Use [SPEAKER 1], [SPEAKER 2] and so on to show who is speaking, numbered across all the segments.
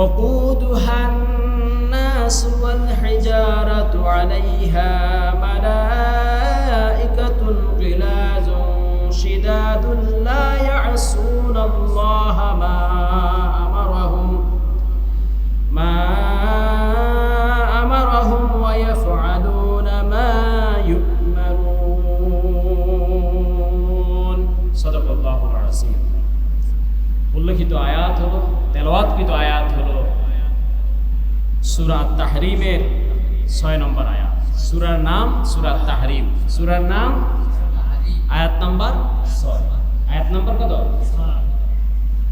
[SPEAKER 1] وقودها الناس والحجارة عليها ملائكة غلاظ شداد لا يعصون الله ما أمرهم ما أمرهم ويفعلون ما يؤمرون صدق الله العظيم উল্লেখিত আয়াত হলো তেলাওয়াতকৃত আয়াত হলো সুরাত তাহরিমের ছয় নম্বর আয়াত। সুরার নাম সুরা তাহরিম। সুরার নাম আয়াত নাম্বার ছয়। আয়াত নাম্বার কত?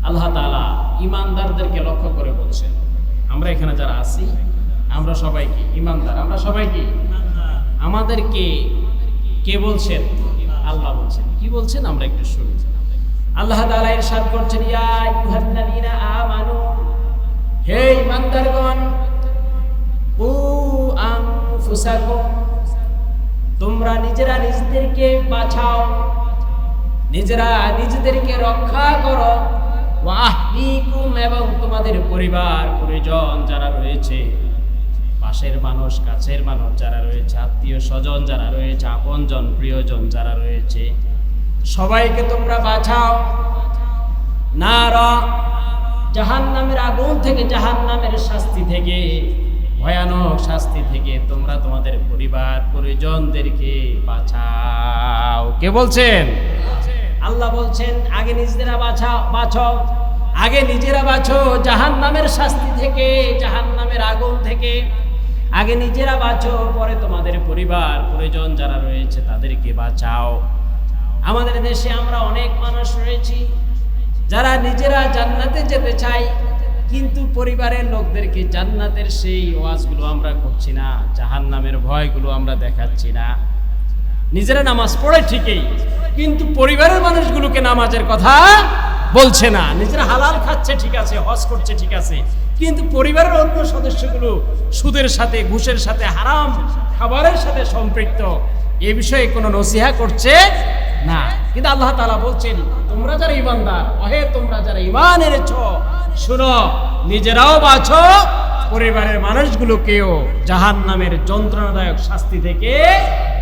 [SPEAKER 1] আল্লাহ তাআলা ইমানদারদেরকে লক্ষ্য করে বলছেন, আমরা এখানে যারা আছি, আমরা সবাই কি? ইমানদার আমরা সবাই কি? আমাদেরকে কে বলছেন? আল্লাহ বলছেন। কি বলছেন? আমরা একটু শুনি। আল্লাহ তাআলা ইরশাদ করছেন, ইয়া আইয়ুহাল্লাযীনা আমানু, হে ইমানদারগণ আনফুসাকুম তোমরা নিজেরা নিজেদেরকে বাঁচাও। নিজেরা নিজেদেরকে রক্ষা করো। ওয়াহলিকুম এবং তোমাদের পরিবার, পরিজন যারা রয়েছে, পাশের মানুষ, কাছের মানুষ যারা রয়েছে, আত্মীয় স্বজন যারা রয়েছে, আপনজন, প্রিয়জন যারা রয়েছে, সবাইকে তোমরা বাঁচাও। না জাহান নামের আগুন থেকে জাহান নামের শাস্তি থেকে ভয়ানক শাস্তি থেকে তোমরা তোমাদের পরিবার পরিজনদেরকে বাঁচাও। কে বলছেন? আল্লাহ বলছেন, আগে নিজেরা বাঁচাও বাঁচো, আগে নিজেরা বাঁচো জাহান নামের শাস্তি থেকে জাহান নামের আগুন থেকে। আগে নিজেরা বাঁচো, পরে তোমাদের পরিবার, পরিজন যারা রয়েছে তাদেরকে বাঁচাও। আমাদের দেশে আমরা অনেক মানুষ রয়েছি যারা নিজেরা জান্নাতে যেতে চাই কিন্তু পরিবারের লোকদেরকে জান্নাতের সেই ওয়াজগুলো আমরা করছি না জাহান নামের ভয়গুলো আমরা দেখাচ্ছি না। নিজেরা নামাজ পড়ে ঠিকই, কিন্তু পরিবারের মানুষগুলোকে নামাজের কথা বলছে না। নিজেরা হালাল খাচ্ছে ঠিক আছে, হজ করছে ঠিক আছে, কিন্তু পরিবারের অন্য সদস্যগুলো সুদের সাথে, ঘুষের সাথে, হারাম খাবারের সাথে সম্পৃক্ত। এ বিষয়ে কোনো নসিহা করছে না, কিন্তু আল্লাহ তালা বলছেন, তোমরা যারা ইমানদার অহে তোমরা যারা ইমান এনেছ, শুনো, নিজেরাও বাঁচো, পরিবারের মানুষগুলোকেও জাহান নামের যন্ত্রণাদায়ক শাস্তি থেকে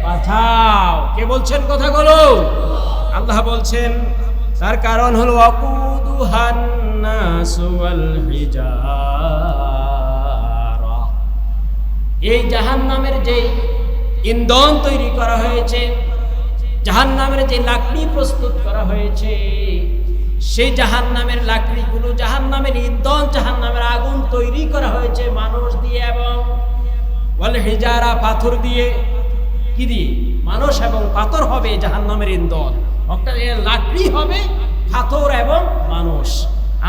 [SPEAKER 1] বাঁচাও। কে বলছেন কথাগুলো? আল্লাহ বলছেন, তার কারণ হলো এই জাহান নামের যে ইন্ধন তৈরি করা হয়েছে জাহান নামের যে লাকড়ি প্রস্তুত করা হয়েছে, সেই জাহান নামের লাকড়িগুলো জাহান নামের ইন্ধন জাহান নামের আগুন তৈরি করা হয়েছে মানুষ দিয়ে এবং বলে হেজারা পাথর দিয়ে। কি দিয়ে? মানুষ এবং পাথর হবে জাহান নামের ইন্ধন লাকড়ি হবে পাথর এবং মানুষ।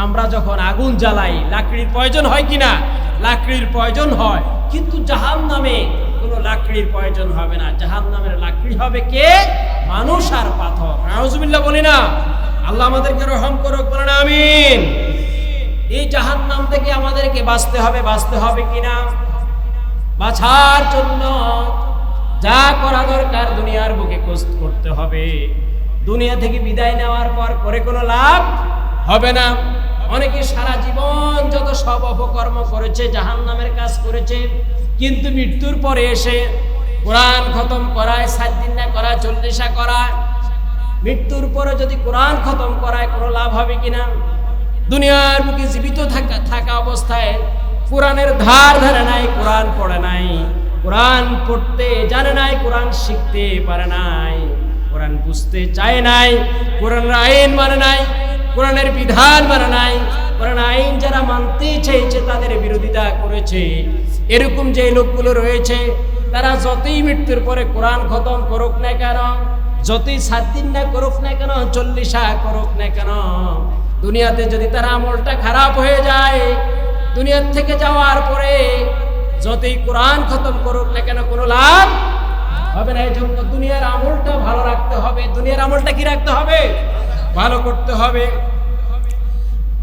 [SPEAKER 1] আমরা যখন আগুন জ্বালাই, লাকড়ির প্রয়োজন হয় কিনা লাকড়ির প্রয়োজন হয়। কিন্তু জাহান নামে কোনো লাকড়ির প্রয়োজন হবে না। জাহান নামের লাকড়ি হবে কে? মানুষ আর পাথর। বলি না। আল্লাহ আমাদেরকে রহম করুক বলে না আমিন। এই জাহান নাম থেকে আমাদেরকে বাঁচতে হবে বাঁচতে হবে কিনা? বাছার জন্য যা করা দরকার দুনিয়ার বুকে কোস্ত করতে হবে। দুনিয়া থেকে বিদায় নেওয়ার পর করে কোনো লাভ হবে না। অনেকে সারা জীবন যত সব অপকর্ম করেছে জাহান নামের কাজ করেছে, কিন্তু মৃত্যুর পরে এসে কোরআন খতম করায়, সাত দিন না করায়, চল্লিশা করায়। মৃত্যুর পরে যদি কোরআন খতম করায়, কোনো লাভ হবে কিনা দুনিয়ার বুকে জীবিত থাকা থাকা অবস্থায় কোরআনের ধার ধারে নাই, কোরআন পড়ে নাই। কোরআন পড়তে জানে নাই, কোরআন শিখতে পারে নাই। কোরআন বুঝতে চায় নাই, কোরআনের আইন মানে নাই, কোরআনের বিধান মানে নাই। কোরআন আইন যারা মানতে চেয়েছে, তাদের বিরোধিতা করেছে। এরকম যে লোকগুলো রয়েছে তারা যতই মৃত্যুর পরে কোরআন খতম করুক না কেন, যতই সাত দিন না করুক না কেন, চল্লিশা করুক না কেন, দুনিয়াতে যদি তার আমলটা খারাপ হয়ে যায়, দুনিয়ার থেকে যাওয়ার পরে যতই কোরআন খতম করুক না কেন, কোনো লাভ হবে না। এই জন্য দুনিয়ার আমলটা ভালো রাখতে হবে। দুনিয়ার আমলটা কি রাখতে হবে? ভালো করতে হবে।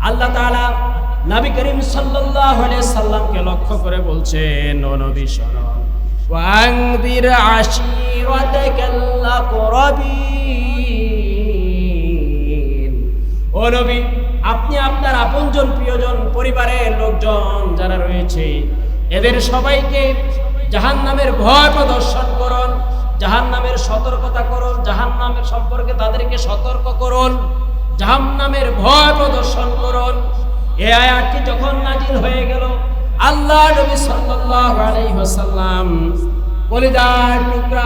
[SPEAKER 1] আল্লাহ তাআলা নবী করিম সাল্লাল্লাহু আলাইহি সাল্লামকে লক্ষ্য করে বলছেন, ও নবী শোনো আশিরাতাকাল আকরাবিন ও নবী, আপনি আপনার আপনজন প্রিয়জন পরিবারের লোকজন যারা রয়েছে, এদের সবাইকে জাহান্নামের ভয় প্রদর্শন করুন, জাহান্নামের সতর্কতা করুন, জাহান্নামের সম্পর্কে তাদেরকে সতর্ক করুন, জাহান্নামের ভয় প্রদর্শন করুন। এই আয়াতটি যখন নাজিল হয়ে গেল আল্লাহ নবী সাল্লাল্লাহু আলাইহি ওয়াসাল্লাম কলিদার টুকরা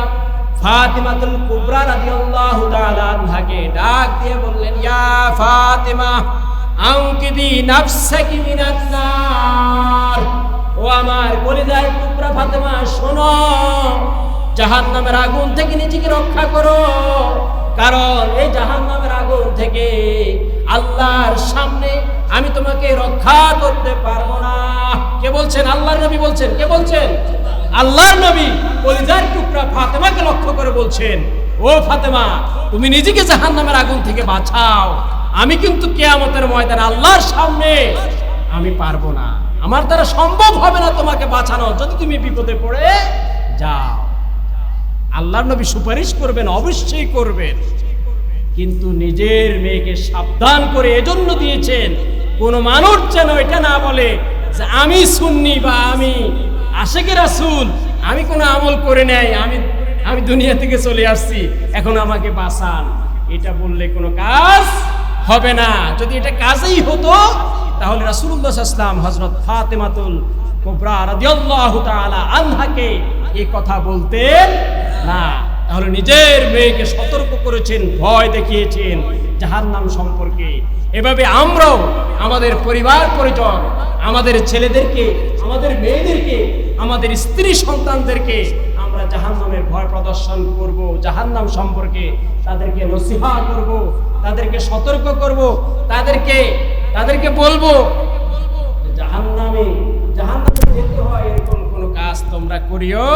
[SPEAKER 1] ফাতিমাতুল কুবরা রাদিয়াল্লাহু তাআলা আনহাকে ডাক দিয়ে বললেন, ইয়া ফাতিমা আনকিদি নাফসাকি মিনান নার। ও আমার কলিদার টুকরা ফাতিমা, শোনো, জাহান্নামের আগুন থেকে নিজেকে রক্ষা করো। কারণ এই জাহান্নামের আগুন থেকে আল্লাহর সামনে আমি তোমাকে রক্ষা করতে পারব না। কে বলছেন? আল্লাহর নবী বলছেন। কে বলছেন? আল্লাহর নবী কলিজার টুকরা ফাতেমাকে লক্ষ্য করে বলছেন, ও ফাতেমা, তুমি নিজেকে জাহান্নামের আগুন থেকে বাঁচাও। আমি কিন্তু কেয়ামতের ময়দান আল্লাহর সামনে আমি পারব না। আমার দ্বারা সম্ভব হবে না তোমাকে বাঁচানো। যদি তুমি বিপদে পড়ে যাও। আল্লাহর নবী সুপারিশ করবেন, অবশ্যই করবেন। কিন্তু নিজের মেয়েকে সাবধান করে এজন্য দিয়েছেন, কোন মানুষ যেন এটা না বলে যে আমি সুন্নি বা আমি আশেকের রাসূল, আমি কোনো আমল করে নেই, আমি আমি দুনিয়া থেকে চলে আসছি, এখন আমাকে বাঁচান। এটা বললে কোনো কাজ হবে না। যদি এটা কাজেই হতো, তাহলে রাসূলুল্লাহ সাল্লাম হযরত ফাতেমাতুল আনহাকে এই কথা বলতেন না। তাহলে নিজের মেয়েকে সতর্ক করেছেন, ভয় দেখিয়েছেন। জাহান্নাম সম্পর্কে। এভাবে আমরাও আমাদের পরিবার, পরিজন, আমাদের ছেলেদেরকে, আমাদের মেয়েদেরকে, আমাদের স্ত্রী সন্তানদেরকে আমরা জাহান্নামের ভয় প্রদর্শন করব, জাহান্নাম সম্পর্কে তাদেরকে নসিহা করব, তাদেরকে সতর্ক করব, তাদেরকে তাদেরকে বলব জাহান্নামে জাহান্নামে যেতে হয়, এরকম কোনো কাজ তোমরা করিও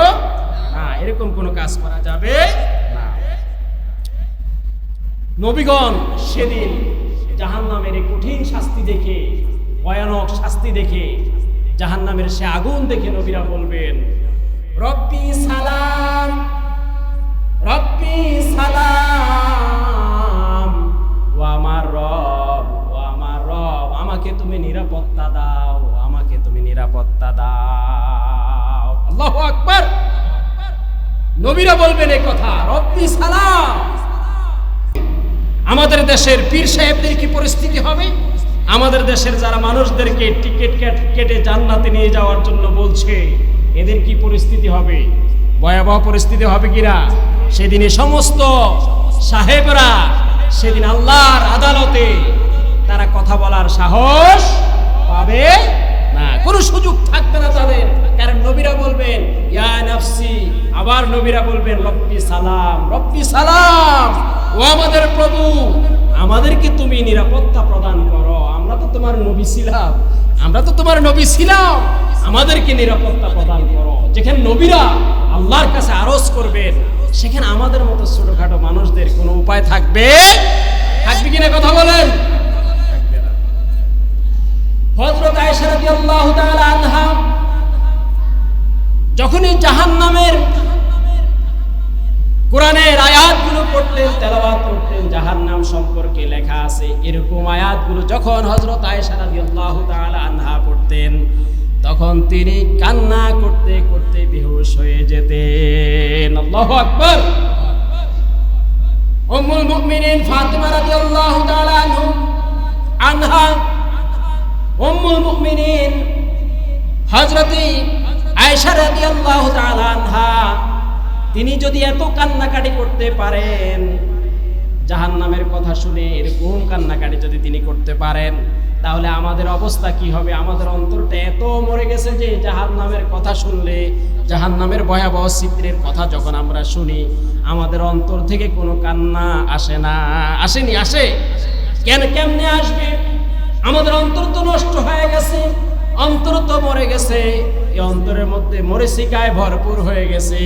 [SPEAKER 1] না, এরকম কোনো কাজ করা যাবে নবীগণ, সেদিন জাহান্নামের এই কঠিন শাস্তি দেখে, ভয়ানক শাস্তি দেখে, জাহান্নামের সে আগুন দেখে নবীরা বলবেন, রব্বি সালাম রব্বি সালাম, ও আমার রব, ও আমার রব, আমাকে তুমি নিরাপত্তা দাও, আমাকে তুমি নিরাপত্তা দাও। আল্লাহু আকবার। নবীরা বলবেন এই কথা, রব্বি সালাম আমাদের দেশের পীর সাহেবদের কি পরিস্থিতি হবে? আমাদের দেশের যারা মানুষদেরকে টিকিট কেটে জান্নাতে নিয়ে যাওয়ার জন্য বলছে, এদের কি পরিস্থিতি হবে? ভয়াবহ পরিস্থিতি হবে কিনা সেদিনে সমস্ত সাহেবরা, সেদিন আল্লাহর আদালতে তারা কথা বলার সাহস পাবে না। কোনো সুযোগ থাকবে না তাদের। কারণ নবীরা বলবেন, ইয়া নাফসি আবার নবীরা বলবেন, রব্বি সালাম রব্বি সালাম। ও আমাদের প্রভু, আমাদেরকে তুমি নিরাপত্তা প্রদান করো। আমরা তো তোমার নবী ছিলাম। আমরা তো তোমার নবী ছিলাম। আমাদেরকে নিরাপত্তা প্রদান করো। যেখানে নবীরা আল্লাহর কাছে আরজ করবেন, সেখানে আমাদের মতো ছোটখাটো মানুষদের কোনো উপায় থাকবে? থাকবে কিনা কথা বলেন? হযরত আয়েশা রাদিয়াল্লাহু তাআলা আনহা, যখনই জাহান্নামের কোরআনের আয়াতগুলো পড়তেন তেলাওয়াত করতেন, জাহান্নাম সম্পর্কে লেখা আছে। এরকম আয়াতগুলো যখন হজরত আয়েশা রাদিয়াল্লাহু তাআলা আনহা পড়তেন, তখন তিনি কান্না করতে করতে বেহুশ হয়ে যেতেন। আল্লাহু আকবার! উম্মুল মুমিনিন ফাতিমা রাদিয়াল্লাহু তাআলা আনহু, আনহা, উম্মুল মুমিনিন হযরতি আয়েশা রাদিয়াল্লাহু তাআলা আনহা তিনি যদি এত কান্নাকাটি করতে পারেন জাহান নামের কথা শুনে এরকম কান্নাকাটি যদি তিনি করতে পারেন, তাহলে আমাদের অবস্থা কি হবে? আমাদের অন্তরটা এত মরে গেছে যে জাহান নামের কথা শুনলে জাহান নামের ভয়াবহ চিত্রের কথা যখন আমরা শুনি, আমাদের অন্তর থেকে কোনো কান্না আসে না। আসেনি? আসে। কেন? কেমনে আসবে? আমাদের অন্তর তো নষ্ট হয়ে গেছে, অন্তর তো মরে গেছে। এই অন্তরের মধ্যে মরিচিকায় ভরপুর হয়ে গেছে।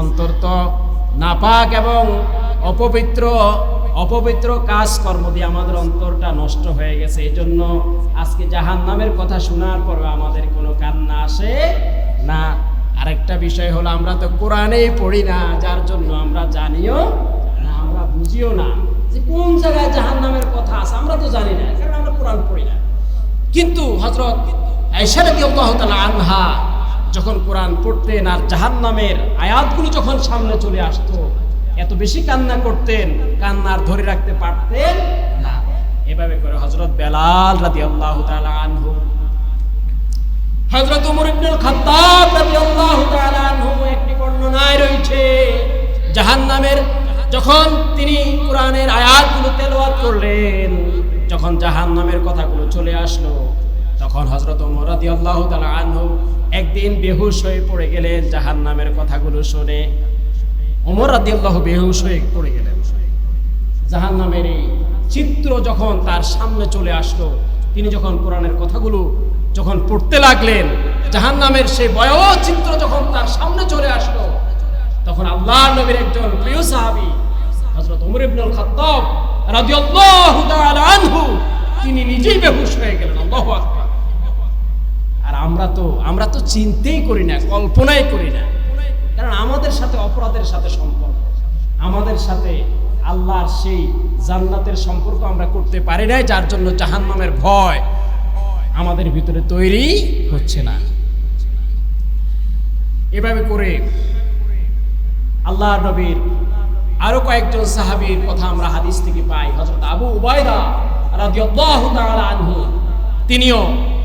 [SPEAKER 1] অন্তর তো নাপাক এবং অপবিত্র অপবিত্র কাজকর্ম দিয়ে আমাদের অন্তরটা নষ্ট হয়ে গেছে। এই জন্য আজকে জাহান নামের কথা শোনার পর আমাদের কোনো কান্না আসে না। আরেকটা বিষয় হলো, আমরা তো কোরআনেই পড়ি না, যার জন্য আমরা জানিও না, আমরা বুঝিও না যে কোন জায়গায় জাহান নামের কথা আছে। আমরা তো জানি না, কারণ আমরা কোরআন পড়ি না। কিন্তু হজরত আনহা যখন কোরআন পড়তেন আর জাহান নামের আয়াতগুলো যখন সামনে চলে আসতো, এত বেশি কান্না করতেন কান্নার ধরে রাখতে পারতেন না। এভাবে করে হজরত বেলাল রাদি আল্লাহ আনহু তাআলা আনহু একটি বর্ণনায় রয়েছে, জাহান্নামের যখন তিনি কোরআনের আয়াতগুলো তেলাওয়াত করলেন, যখন জাহান্নামের কথাগুলো চলে আসলো তখন হযরত ওমর রাদিয়াল্লাহু তাআলা আনহু একদিন বেহুশ হয়ে পড়ে গেলেন জাহান্নামের কথাগুলো শুনে। ওমর রাদিয়াল্লাহু বেহুশ হয়ে পড়ে গেলেন। জাহান্নামের এই চিত্র যখন তার সামনে চলে আসলো, তিনি যখন কোরআনের কথাগুলো যখন পড়তে লাগলেন, জাহান্নামের সেই ভয়াবহ চিত্র যখন তার সামনে চলে আসলো, তখন আল্লাহ নবীর একজন প্রিয় সাহাবী, হযরত ওমর ইবনুল খাত্তাব রাদিয়াল্লাহু তাআলা আনহু, তিনি নিজেই বেহুশ হয়ে গেলেন। আল্লাহু আকবার। আমরা তো আমরা তো চিন্তেই করি না, কল্পনাই করি না। কারণ আমাদের সাথে অপরাধের সাথে সম্পর্ক। আমাদের সাথে আল্লাহর সেই জান্নাতের সম্পর্ক আমরা করতে পারি নাই, যার জন্য জাহান্নামের ভয় আমাদের ভিতরে তৈরি হচ্ছে না। এভাবে করে আল্লাহ নবীর আরও কয়েকজন সাহাবীর কথা আমরা হাদিস থেকে পাই। হযরত আবু উবায়দা রাদিয়াল্লাহু তাআলা আনহু। তিনিও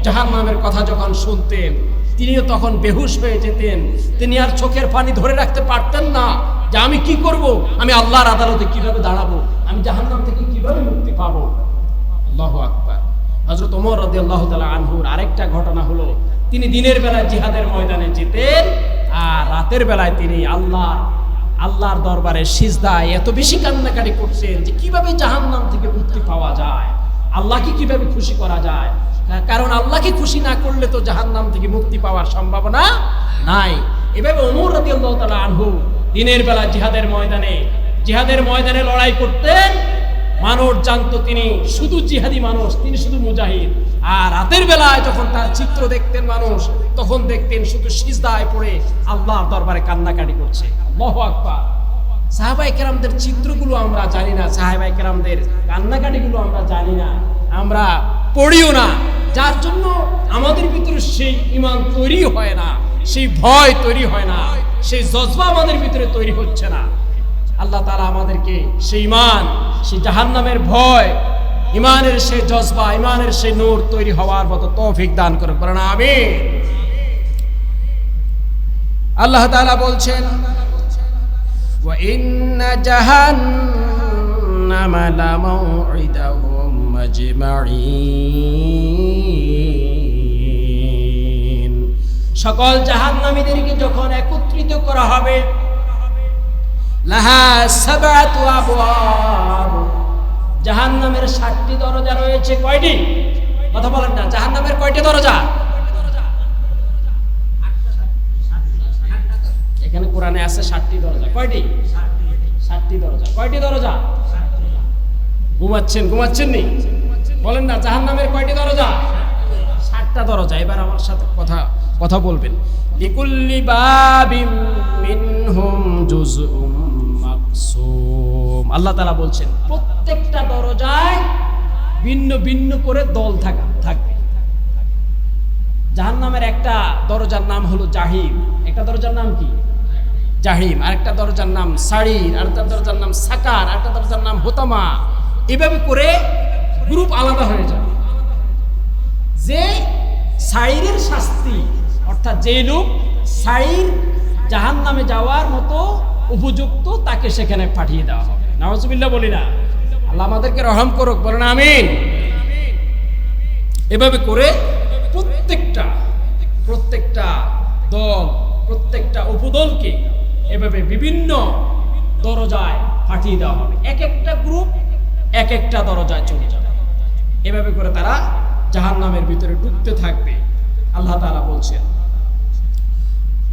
[SPEAKER 1] জাহান্নামের কথা যখন শুনতেন, তিনিও তখন বেহুশ হয়ে যেতেন। তিনি আর চোখের পানি ধরে রাখতে পারতেন না যে আমি কি করব, আমি আল্লাহর আদালতে কীভাবে দাঁড়াবো, আমি জাহান্নাম থেকে কীভাবে মুক্তি পাবো। আল্লাহু আকবার। হযরত ওমর রাদিয়াল্লাহু তাআলা আনহুর আরেকটা ঘটনা হলো, তিনি দিনের বেলায় জিহাদের ময়দানে যেতেন আর রাতের বেলায় তিনি আল্লাহ, আল্লাহর দরবারে সিজদায় এত বেশি কান্নাকাটি করছেন যে কীভাবে জাহান্নাম থেকে মুক্তি পাওয়া যায়, আল্লাহকে কীভাবে খুশি করা যায়। কারণ আল্লাহকে খুশি না করলে তো জাহান্নাম থেকে মুক্তি পাওয়ার সম্ভাবনা নাই। এভাবে ওমর রাদিয়াল্লাহু তাআলা আনহু দিনের বেলা জিহাদের ময়দানে জিহাদের ময়দানে লড়াই করতেন। মানুষ জানতো তিনি শুধু জিহাদি মানুষ, তিনি শুধু মুজাহিদ। আর রাতের বেলায় যখন তার চিত্র দেখতেন মানুষ, তখন দেখতেন শুধু সিজদায় পড়ে আল্লাহর দরবারে কান্নাকাটি করছে। আল্লাহু আকবার। সাহাবাই কেরামদের চিত্রগুলো আমরা জানি না সাহাবাই কেরামদের কান্নাকাটিগুলো আমরা জানি না। আমরা পড়িও না। যার জন্য আমাদের ভিতরে সেই ইমান তৈরি হয় না সেই ভয় তৈরি হয় না সেই জজবা আমাদের ভিতরে তৈরি হচ্ছে না আল্লাহ তালা আমাদেরকে সেই ইমান সেই জাহান্নামের ভয় ইমানের সেই জজবা ইমানের সেই নূর তৈরি হওয়ার মতো তৌফিক দান করে বলেন আমি আল্লাহ তাআলা বলছেন وإن جهنم لموعدهم আজমাইন সকল জাহান্নামীদেরকে যখন একত্রিত করা হবে, লাহা সাবাতু আবওয়াব। জাহান্নামের সাতটি দরজা রয়েছে কয়টি? কথা বলেন না, জাহান্নামের কয়টি দরজা? এখানে কোরআনে আছে ষাটটি দরজা, কয়টি? ষাটটি দরজা, কয়টি দরজা? ঘুমাচ্ছেন ঘুমাচ্ছেন নি বলেন না, জাহান্নামের কয়টি দরজা? ষাটটা দরজা। এবার আমার সাথে কথা কথা বলবেন। লিকুল্লি বাবিম মিনহুম জুজউম মাকসুম। আল্লাহ তাআলা বলছেন, প্রত্যেকটা দরজায় ভিন্ন ভিন্ন করে দল থাকা, থাকবে। জাহান্নামের একটা দরজার নাম হলো জাহিম। একটা দরজার নাম কি? জাহিম। আরেকটা দরজার নাম সারির। আরেকটা দরজার নাম সাকার। আরেকটা দরজার নাম হোতামা। এভাবে করে গ্রুপ আলাদা হয়ে যাবে যে সাইরের শাস্তি, অর্থাৎ যে লোক সাইর জাহান নামে যাওয়ার মতো উপযুক্ত, তাকে সেখানে পাঠিয়ে দেওয়া হবে। নওয়াজবিল্লাহ বলি না। আল্লাহ আমাদেরকে রহম করুক, বলেন আমিন। এভাবে করে প্রত্যেকটা প্রত্যেকটা দল, প্রত্যেকটা উপদলকে এভাবে বিভিন্ন দরজায় পাঠিয়ে দেওয়া হবে। এক একটা গ্রুপ এক একটা দরজায় চলে যাবে এভাবে করে তারা জাহান্নামের ভিতরে ঢুকতে থাকবে আল্লাহ তাআলা বলছেন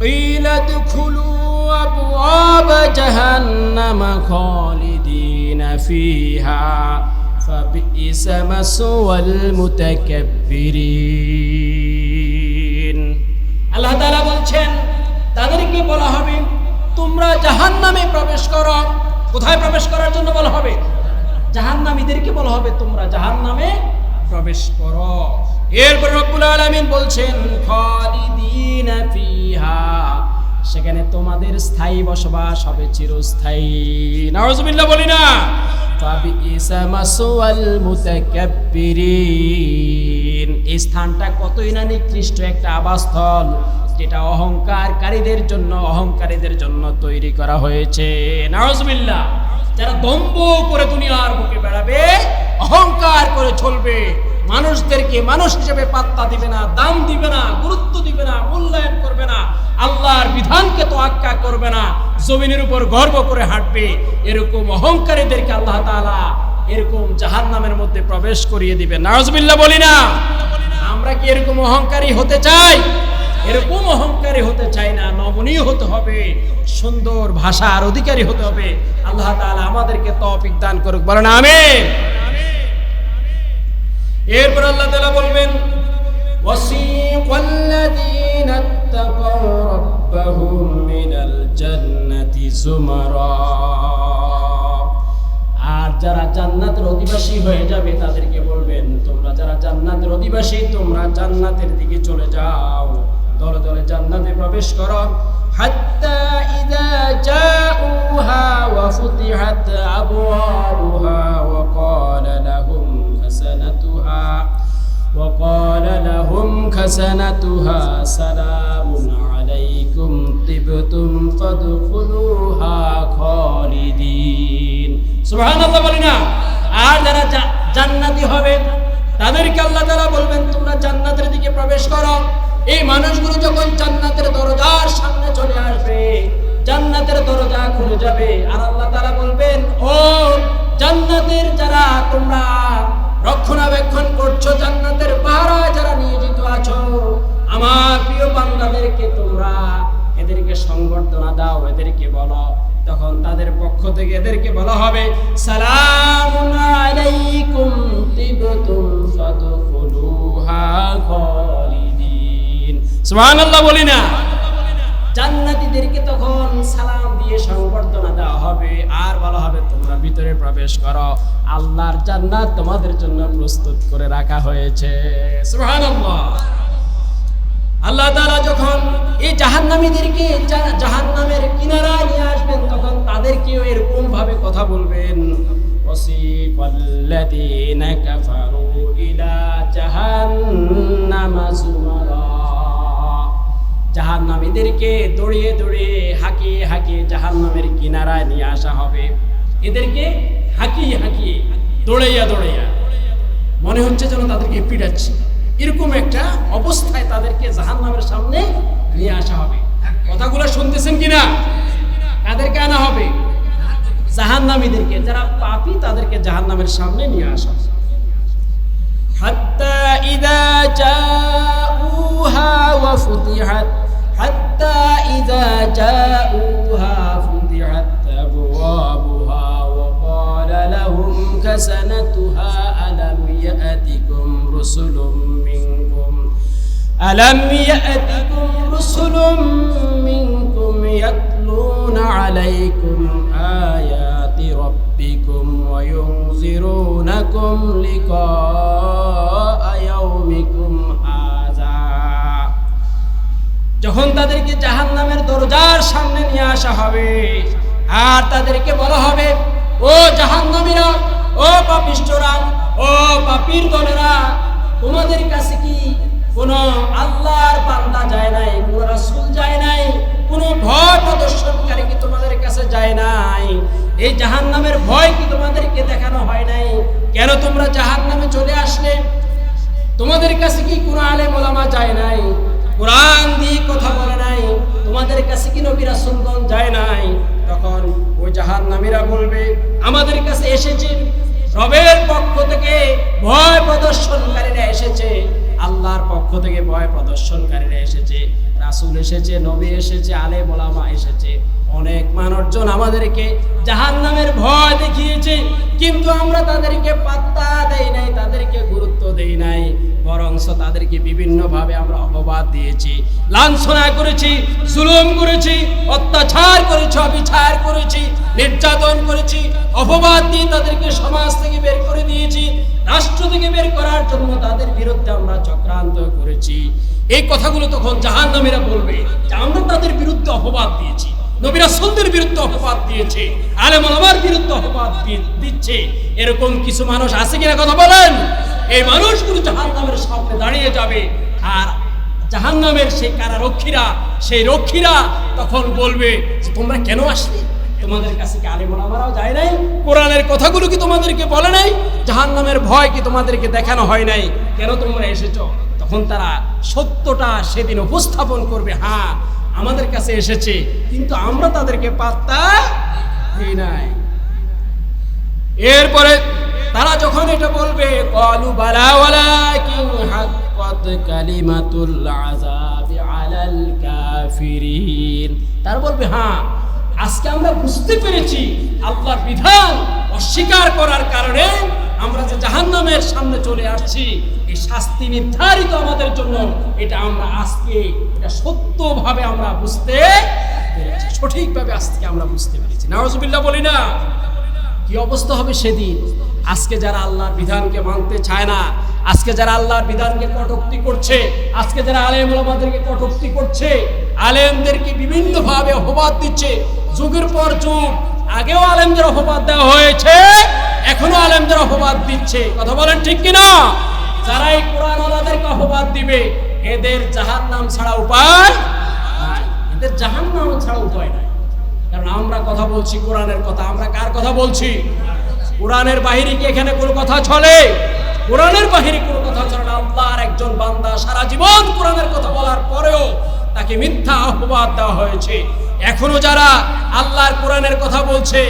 [SPEAKER 2] قيل ادخلوا أبواب جهنم خالدين فيها فبئس مثوى المتكبرين
[SPEAKER 1] আল্লাহ তাআলা বলছেন তাদেরকে বলা হবে তোমরা জাহান্নামে প্রবেশ করো কোথায় প্রবেশ করার জন্য বলা হবে জাহান্নামীদেরকে বলা হবে, তোমরা জাহান্নামে প্রবেশ করো। এরপর রব্বুল আলামিন বলছেন, খালিদিনা ফিহা সেখানে তোমাদের স্থায়ী বসবাস হবে চিরস্থায়ী। নাউজুবিল্লাহ বলি না। এই স্থানটা কতই না নিকৃষ্ট একটা আবাসস্থল, যেটা অহংকারকারীদের জন্য, অহংকারীদের জন্য তৈরি করা হয়েছে। নাউজুবিল্লাহ। যারা দম্ভ করে দুনিয়ার বুকে বেড়াবে, অহংকার করে চলবে, মানুষদেরকে মানুষ হিসেবে পাত্তা দিবে না, দাম দিবে না, গুরুত্ব দিবে না, মূল্যায়ন করবে না, আল্লাহর বিধানকে তো আক্কা করবে না, জমিনের উপর গর্ব করে হাঁটবে, এরকম অহংকারীদেরকে আল্লাহ তাআলা এরকম জাহান নামের মধ্যে প্রবেশ করিয়ে দিবে। নাজবিল্লাহ বলি না। আমরা কি এরকম অহংকারী হতে চাই? এরকম অহংকারী হতে চাই না নমনীয় হতে হবে সুন্দর ভাষার অধিকারী হতে হবে আল্লাহ তাআলা আমাদেরকে তৌফিক দান করুক বলেন আমিন এরপর আল্লাহ তাআলা বলবেন
[SPEAKER 2] وسيق الذين اتقوا ربهم من الجنة زمرا
[SPEAKER 1] আর যারা জান্নাতের অধিবাসী হয়ে যাবে তাদেরকে বলবেন তোমরা যারা জান্নাতের অধিবাসী তোমরা জান্নাতের দিকে চলে যাও দলে দলে জান্নাতে প্রবেশ করো।
[SPEAKER 2] হাত্তা ইদা জাউহা ওয়া ফুতিহাত আবওয়াবুহা ওয়া ক্বালা লাহুম
[SPEAKER 1] খাসানাতুহা বলি না, আর যারা জান্নাতি হবে, তাদেরকে আল্লাহ তাআলা বলবেন, তোমরা জান্নাতের দিকে প্রবেশ করো। এই মানুষগুলো যখন জান্নাতের দরজার সামনে চলে আসবে, জান্নাতের দরজা খুলে যাবে। আর আল্লাহ তাআলা বলবেন, ও জান্নাতের যারা তোমরা রক্ষণাবেক্ষণ করছ, জান্নাতের পাহারায় যারা নিয়োজিত আছো, আমার প্রিয় বান্দাদেরকে তোমরা এদেরকে সংবর্ধনা দাও, এদেরকে বলো। তখন তাদের পক্ষ থেকে এদেরকে বলা হবে, সালামুন আলাইকুম তিবতুম ফাদখুলুহা সুহান বলি না। জান্নাতীদেরকে তখন সালাম দিয়ে সংবর্ধনা দেওয়া হবে। আর বলা হবে, তোমরা ভিতরে প্রবেশ করো। আল্লাহর জান্নাত তোমাদের জন্য প্রস্তুত করে রাখা হয়েছে। সুবহানাল্লাহ। আল্লাহ তাআলা যখন এই জাহান্নামীদেরকে জাহান্নামের কিনারায় নিয়ে আসবেন, তখন তাদেরকেও এরকম ভাবে কথা বলবেন ওয়াসিফাল্লাযীনা কাফারু ইলা জাহান্নামা جهنم زمرا জাহান্নামীদেরকে দৌড়িয়ে দৌড়িয়ে হাঁকিয়ে হাঁকিয়ে জাহান্নামের কিনারায় নিয়ে আসা হবে এদেরকে হাঁকিয়ে হাঁকিয়ে দৌড়াইয়া দৌড়াইয়া মনে হচ্ছে যেন তাদেরকে পিটাচ্ছে এরকম একটা অবস্থায় তাদেরকে জাহান্নামের সামনে নিয়ে আসা হবে কথাগুলো শুনতেছেন কিনা কাদেরকে আনা হবে জাহান্নামীদেরকে যারা পাপী তাদেরকে জাহান্নামের সামনে নিয়ে আসা হবে
[SPEAKER 2] حتى إذا جاءوها وفتحت حتى إذا جاءوها فتحت أبوابها وقال لهم كسنتها ألم يأتكم رسل منكم ألم يأتكم رسل منكم يتلون عليكم آيات ربكم وينذرونكم لقاء يومكم
[SPEAKER 1] যখন তাদেরকে জাহান নামের দরজার সামনে নিয়ে আসা হবে, আর তাদেরকে বলা হবে, ও জাহান্নামীরা, ও পাপিষ্টরা ও পাপীর দলেরা, তোমাদের কাছে কি কোন আল্লাহর বান্দা যায় নাই, কোন রাসূল যায় নাই, কোন ভয় প্রদর্শনকারী কি তোমাদের কাছে যায় নাই? এই জাহান্নামের ভয় কি তোমাদেরকে দেখানো হয় নাই? কেন তোমরা জাহান্নামে চলে আসলে? তোমাদের কাছে কি কোন আলেম ওলামা যায় নাই? কোরআন দিয়ে কথা বলে নাই, তোমাদের কাছে কি নবী রাসূলগণ যায় নাই? তখন ওই জাহান্নামীরা বলবে, আমাদের কাছে এসেছে, রবের পক্ষ থেকে ভয় প্রদর্শনকারীরা এসেছে, আল্লাহর
[SPEAKER 2] পক্ষ থেকে ভয় প্রদর্শনকারীরা এসেছে, রাসূল এসেছে, নবী এসেছে আলে মোলামা এসেছে। অনেক মানুষজন আমাদেরকে জাহান্নামের ভয় দেখিয়েছে, কিন্তু আমরা তাদেরকে পাত্তা দেই নাই, তাদেরকে গুরুত্ব দেই নাই। বরংস তাদেরকে বিভিন্নভাবে আমরা অপবাদ দিয়েছি। লাঞ্ছনা করেছি, জুলুম করেছি, অত্যাচার করেছি, অবিচার করেছি, নির্যাতন করেছি, অপবাদ দিয়ে তাদেরকে সমাজ থেকে বের করে দিয়েছি, রাষ্ট্র থেকে বের করার জন্য তাদের বিরুদ্ধে আমরা চক্রান্ত করেছি। এই কথাগুলো তখন জাহান্নামীরা বলবে যে, আমরা তাদের বিরুদ্ধে অপবাদ দিয়েছি। নবীরা সন্দের বিরুদ্ধে অপবাদ দিয়েছে, আলেম আমার বিরুদ্ধে অপবাদ দিচ্ছে। এরকম কিছু মানুষ আছে কিনা কথা বলেন? এই মানুষগুলো জাহান্নামের সামনে দাঁড়িয়ে যাবে। আর জাহান্নামের সেই কারারক্ষীরা, সেই রক্ষীরা তখন বলবে যে, তোমরা কেন আসলে? তোমাদের কাছে কি আলেম ওলামারাও যায় নাই? কোরআনের কথাগুলো কি তোমাদেরকে বলে নাই? জাহান্নামের ভয় কি তোমাদেরকে দেখানো হয় নাই? কেন তোমরা এসেছ? তখন তারা সত্যটা সেদিন উপস্থাপন করবে হ্যাঁ আমাদের কাছে এসেছে, কিন্তু আমরা তাদেরকে পাত্তা দিই নাই। এরপরে তারা যখন এটা বলবে, কলু হাক্কাত কালিমাতুল আযাবি আলাল কাফিরিন। তারা বলবে হ্যাঁ আজকে আমরা বুঝতে পেরেছি আল্লাহর বিধান অস্বীকার করার কারণে আমরা যে জাহান্নামের সামনে চলে আসছি এই শাস্তি নির্ধারিত আমাদের জন্য। এটা আমরা আজকে, এটা সত্যভাবে আমরা বুঝতে পেরেছি, সঠিকভাবে আজকে আমরা বুঝতে পেরেছি। নাওজুবিল্লাহ বলি না, কি অবস্থা হবে সেদিন? আজকে যারা আল্লাহর বিধানকে মানতে চায় না, আজকে যারা আল্লাহর বিধানকে কটুক্তি করছে, আজকে যারা আলেম ওলামাদেরকে কটুক্তি করছে, আলেমদেরকে বিভিন্নভাবে অপবাদ দিচ্ছে। যুগের পর যুগ, আগেও আলেমদের অপবাদ দেওয়া হয়েছে, এখনও আলেমদের অপবাদ দিচ্ছে। কথা বলেন ঠিক কিনা? যারা এই কোরআন ওলাদেরকে অপবাদ দিবে, এদের জাহান নাম ছাড়া উপায় এদের জাহান নাম ছাড়া উপায় নাই। কারণ আমরা কথা বলছি কোরআনের কথা, আমরা কার কথা বলছি? কোরআনের বাহিরে কি এখানে কোনো কথা চলে? কোরআনের বাহিরে কোনো কথা চলে না। আল্লাহর একজন বান্দা সারা জীবন কোরআনের কথা বলার পরেও তাকে মিথ্যা অপবাদ দেওয়া হয়েছে। এখনও যারা আল্লাহর কোরআনের কথা বলছে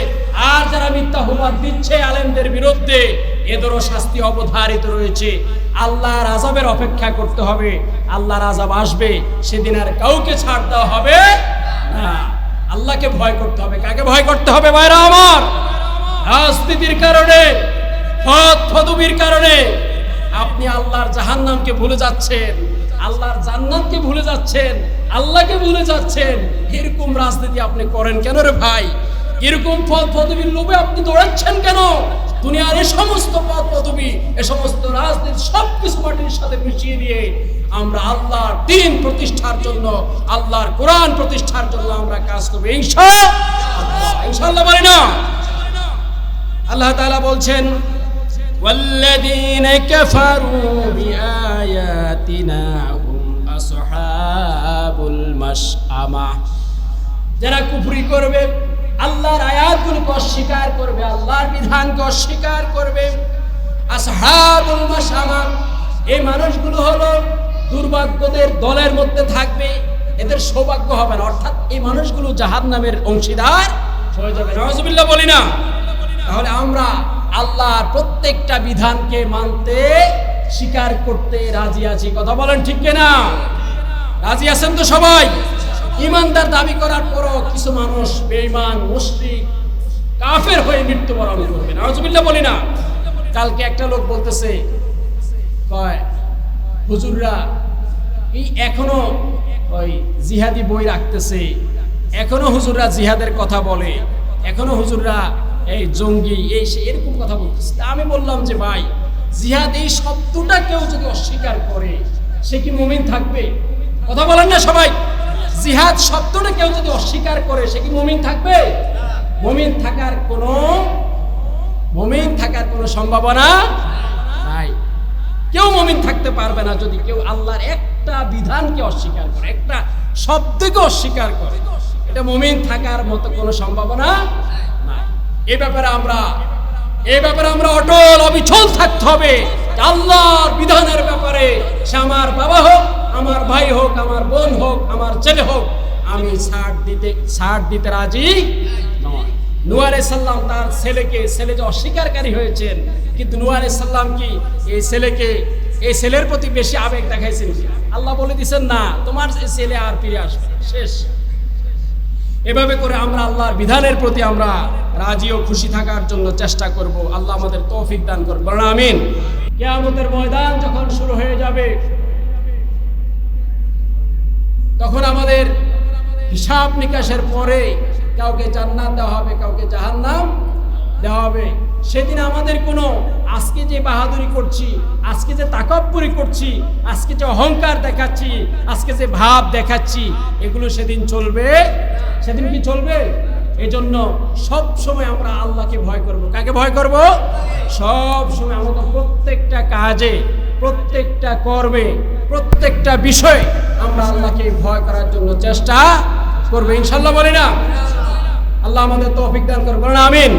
[SPEAKER 2] আর যারা মিথ্যা অপবাদ দিচ্ছে আলেমদের বিরুদ্ধে, এদেরও শাস্তি অবধারিত রয়েছে। আল্লাহর আজাবের অপেক্ষা করতে হবে। আল্লাহর আজাব আসবে, সেদিন আর কাউকে ছাড় দেওয়া হবে না। আল্লাহকে ভয় করতে হবে। কাকে ভয় করতে হবে ভাইরা আমার? রাজনীতির কারণে, পথ কারণে আপনি আল্লাহর জাহান্নামকে ভুলে যাচ্ছেন, আল্লাহর জান্নাতকে ভুলে যাচ্ছেন, আল্লাহকে ভুলে যাচ্ছেন। এরকম রাজনীতি আপনি করেন কেন রে ভাই? এরকম পদ পদবীর লোভে আপনি দৌড়াচ্ছেন কেন? দুনিয়ার এ সমস্ত পদ পদবী, এ সমস্ত রাজনীতি সব কিছু মাটির সাথে মিশিয়ে দিয়ে আমরা আল্লাহর দিন প্রতিষ্ঠার জন্য, আল্লাহর কোরআন প্রতিষ্ঠার জন্য আমরা কাজ করব। ইনশা ইনশাআল্লাহ বলি না। আল্লাহ তাআলা বলছেন والذين كفروا بآياتنا هم أصحاب المشأمة যারা কুফরি করবে আল্লাহর আয়াতগুলোকে অস্বীকার করবে আল্লাহর বিধানকে অস্বীকার করবে আসহাবুল মাশামা এই মানুষগুলো হলো দুর্ভাগ্যদের দলের মধ্যে থাকবে এদের সৌভাগ্য হবে না অর্থাৎ এই মানুষগুলো জাহান্নামের অংশীদার হয়ে যাবে নওয়াজুবিল্লাহ বলি না তাহলে আমরা আল্লাহর প্রত্যেকটা বিধানকে মানতে স্বীকার করতে রাজি আছি। কথা বলেন ঠিক কিনা? রাজি আছেন তো সবাই? ইমানদার দাবি করার পরও কিছু মানুষ বেঈমান, মুশরিক, কাফের হয়ে মৃত্যুবরণ করবে। নাউজুবিল্লাহ বলি না। কালকে একটা লোক বলতেছে, কয়, হুজুররা, এই এখনও ওই জিহাদি বই রাখতেছে। এখনও হুজুররা জিহাদের কথা বলে। এখনও হুজুররা এই জঙ্গি, এই সে এরকম কথা বলতেছে। আমি বললাম যে, ভাই, জিহাদ এই শব্দটা কেউ যদি অস্বীকার করে, সে কি মুমিন থাকবে? কথা বলেন না সবাই। জিহাদ শব্দটা কেউ যদি অস্বীকার করে, সে কি মুমিন থাকবে? মুমিন থাকার কোনো, মুমিন থাকার কোনো সম্ভাবনা নাই। কেউ মমিন থাকতে পারবে না যদি কেউ আল্লাহর একটা বিধানকে অস্বীকার করে, একটা শব্দকে অস্বীকার করে। এটা মমিন থাকার মতো কোনো সম্ভাবনা এ ব্যাপারে আমরা, এ ব্যাপারে আমরা অটল, অবিচল থাকতে হবে। আল্লাহর বিধানের ব্যাপারে। সে আমার বাবা হোক, আমার ভাই হোক, আমার বোন হোক, আমার ছেলে হোক, আমি ছাড় দিতে ছাড় দিতে রাজি নয়। নুয়ারে সাল্লাম তার ছেলেকে, ছেলে যে অস্বীকারী হয়েছেন, কিন্তু নুয়ারে সাল্লাম কি এই ছেলেকে, এই ছেলের প্রতি বেশি আবেগ দেখাইছেন? আল্লাহ বলে দিছেন, না, তোমার ছেলে আর ফিরে আসবে শেষ। এভাবে করে আমরা আল্লাহর বিধানের প্রতি আমরা রাজি ও খুশি থাকার জন্য চেষ্টা করব। আল্লাহ আমাদের তৌফিক দান করব আমিন। কেয়ামতের ময়দান যখন শুরু হয়ে যাবে, তখন আমাদের হিসাব নিকাশের পরে কাউকে জান্নাত দেওয়া হবে, কাউকে জাহান্নাম দেওয়া হবে। সেদিন আমাদের কোনো আজকে যে বাহাদুরি করছি, আজকে যে তাকব্বুরি করছি, আজকে যে অহংকার দেখাচ্ছি, আজকে যে ভাব দেখাচ্ছি, এগুলো সেদিন চলবে। সেদিন কি চলবে? এই জন্য সব সময় আমরা আল্লাহকে ভয় করব। কাকে ভয় করব? সব সময় আমাদের প্রত্যেকটা কাজে, প্রত্যেকটা কর্মে, প্রত্যেকটা বিষয়ে আমরা আল্লাহকে ভয় করার জন্য চেষ্টা করব। ইনশাল্লাহ বলি না? আল্লাহ আমাদের তৌফিক দান করবেন আমিন।